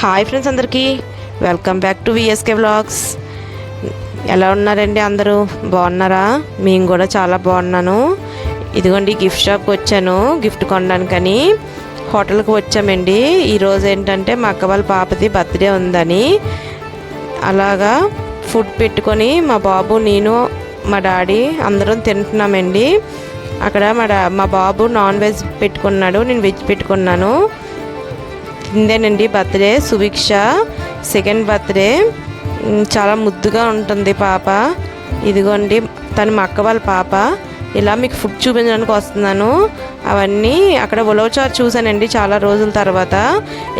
Hi friends అందరికీ. Welcome back to VSK vlogs ఎలా ఉన్నారండి అందరూ? బాగున్నారా? మేము కూడా చాలా బాగున్నాను. ఇదిగోండి గిఫ్ట్ షాప్కి వచ్చాను. గిఫ్ట్ కొనడానికని హోటల్కి వచ్చామండి. ఈరోజు ఏంటంటే మా అక్క వాళ్ళ పాపది బర్త్డే ఉందని. అలాగా ఫుడ్ పెట్టుకొని మా బాబు నేను మా డాడీ అందరం తింటున్నామండి. అక్కడ మా డా మా బాబు నాన్ వెజ్ పెట్టుకున్నాడు నేను వెజ్ పెట్టుకున్నాను. కిందేనండి బర్త్డే సుభిక్ష. Second birthday. చాలా ముద్దుగా ఉంటుంది పాప. ఇదిగోండి తను మా అక్క వాళ్ళ పాప. ఇలా మీకు ఫుడ్ చూపించడానికి వస్తున్నాను. అవన్నీ అక్కడ ఉలవచారు చూసానండి చాలా రోజుల తర్వాత.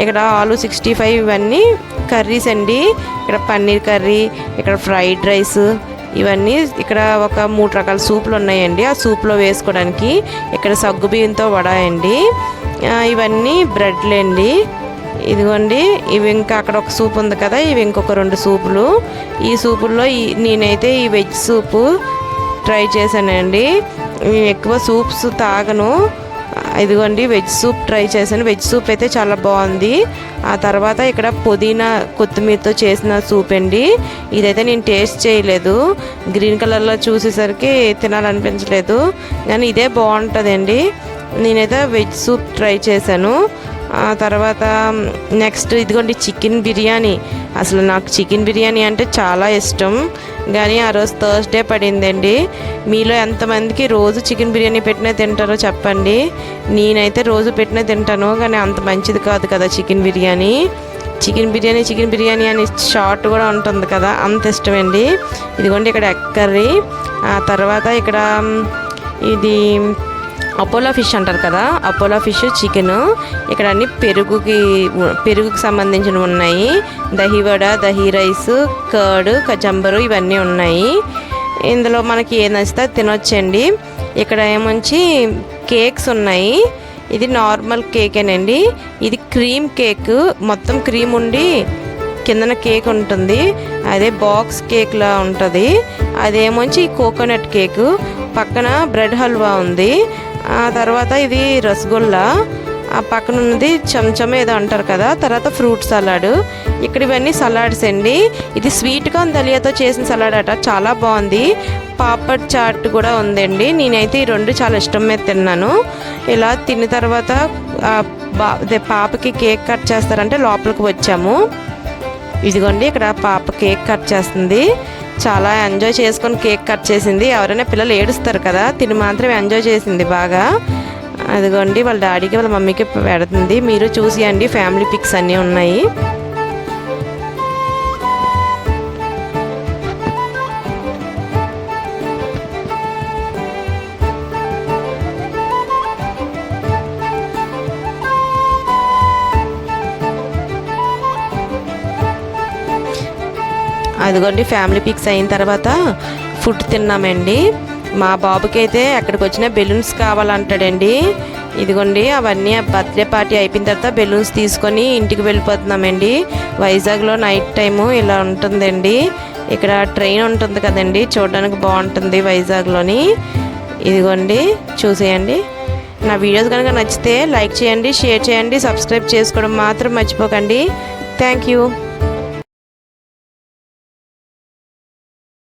ఇక్కడ ఆలు సిక్స్టీ ఫైవ్ ఇవన్నీ కర్రీస్ అండి. ఇక్కడ పన్నీర్ కర్రీ ఇక్కడ ఫ్రైడ్ రైస్. ఇవన్నీ ఇక్కడ ఒక మూడు రకాల సూపులు ఉన్నాయండి. ఆ సూప్లో వేసుకోవడానికి ఇక్కడ సగ్గు బియ్యంతో వడ అండి. ఇవన్నీ బ్రెడ్లు అండి ఇదిగోండి ఇవి ఇంకా అక్కడ ఒక సూప్ ఉంది కదా ఇవి ఇంకొక రెండు సూపులు. ఈ సూపుల్లో ఈ నేనైతే ఈ వెజ్ సూపు ట్రై చేశానండి. నేను ఎక్కువ సూప్స్ తాగను. ఇదిగోండి వెజ్ సూప్ ట్రై చేశాను. వెజ్ సూప్ అయితే చాలా బాగుంది. ఆ తర్వాత ఇక్కడ పుదీనా కొత్తిమీరతో చేసిన సూప్ అండి. ఇదైతే నేను టేస్ట్ చేయలేదు. గ్రీన్ కలర్లో చూసేసరికి తినాలనిపించలేదు. కానీ ఇదే బాగుంటుందండి. నేనైతే వెజ్ సూప్ ట్రై చేశాను. తర్వాత నెక్స్ట్ ఇదిగోండి చికెన్ బిర్యానీ. అసలు నాకు చికెన్ బిర్యానీ అంటే చాలా ఇష్టం. కానీ ఆ రోజు థర్స్డే పడిందండి. మీలో ఎంతమందికి రోజు చికెన్ బిర్యానీ పెట్టినా తింటారో చెప్పండి. నేనైతే రోజు పెట్టినా తింటాను కానీ అంత మంచిది కాదు కదా chicken biryani. Chicken biryani chicken biryani అని షార్ట్ కూడా ఉంటుంది కదా అంత ఇష్టమండి. ఇదిగోండి ఇక్కడ ఎగ్ కర్రీ. ఆ తర్వాత ఇక్కడ ఇది అపోలో ఫిష్ అంటారు కదా అపోలో ఫిష్ చికెన్. ఇక్కడ అన్ని పెరుగుకి పెరుగుకి సంబంధించినవి ఉన్నాయి. దహి వడ దహి రైస్ కర్డ్ కచంబరు ఇవన్నీ ఉన్నాయి. ఇందులో మనకి ఏ నచ్చితే తినొచ్చండి. ఇక్కడ ఏమొచ్చి కేక్స్ ఉన్నాయి. ఇది నార్మల్ కేకేనండి. ఇది క్రీమ్ కేక్. మొత్తం క్రీమ్ ఉండి కిందన కేక్ ఉంటుంది. అదే బాక్స్ కేక్లా ఉంటుంది. అదేమొచ్చి కోకోనట్ కేక్. పక్కన బ్రెడ్ హల్వా ఉంది. ఆ తర్వాత ఇది రసగుల్లా. ఆ పక్కన ఉన్నది చెంచం ఏదో అంటారు కదా తర్వాత ఫ్రూట్ సలాడ్. ఇక్కడ ఇవన్నీ సలాడ్స్ అండి. ఇది స్వీట్ కార్న్ దలియాతో చేసిన సలాడ్ అట చాలా బాగుంది. పాపడ్ చాట్ కూడా ఉందండి. నేనైతే ఈ రెండు చాలా ఇష్టం మీద తిన్నాను. ఇలా తిన్న తర్వాత బా అదే పాపకి కేక్ కట్ చేస్తారంటే లోపలికి వచ్చాము. ఇదిగోండి ఇక్కడ పాప కేక్ కట్ చేస్తుంది. చాలా ఎంజాయ్ చేసుకొని కేక్ కట్ చేసింది. ఎవరైనా పిల్లలు ఏడుస్తారు కదా తిని మాత్రం ఎంజాయ్ చేసింది బాగా. అదిగోండి వాళ్ళ డాడీకి వాళ్ళ మమ్మీకి పెడుతుంది. మీరు చూసి అండి ఫ్యామిలీ పిక్స్ అన్నీ ఉన్నాయి. అదిగోండి ఫ్యామిలీ పిక్స్ అయిన తర్వాత ఫుడ్ తిన్నామండి. మా బాబుకి అయితే ఎక్కడికి వచ్చినా బెలూన్స్ కావాలంటాడండి. ఇదిగోండి అవన్నీ బర్త్డే పార్టీ అయిపోయిన తర్వాత బెలూన్స్ తీసుకొని ఇంటికి వెళ్ళిపోతున్నామండి. వైజాగ్లో నైట్ టైము ఇలా ఉంటుందండి. ఇక్కడ ట్రైన్ ఉంటుంది కదండి చూడడానికి బాగుంటుంది వైజాగ్లోని. ఇదిగోండి చూసేయండి. నా వీడియోస్ కనుక నచ్చితే లైక్ చేయండి షేర్ చేయండి సబ్స్క్రైబ్ చేసుకోవడం మాత్రం మర్చిపోకండి. Thank you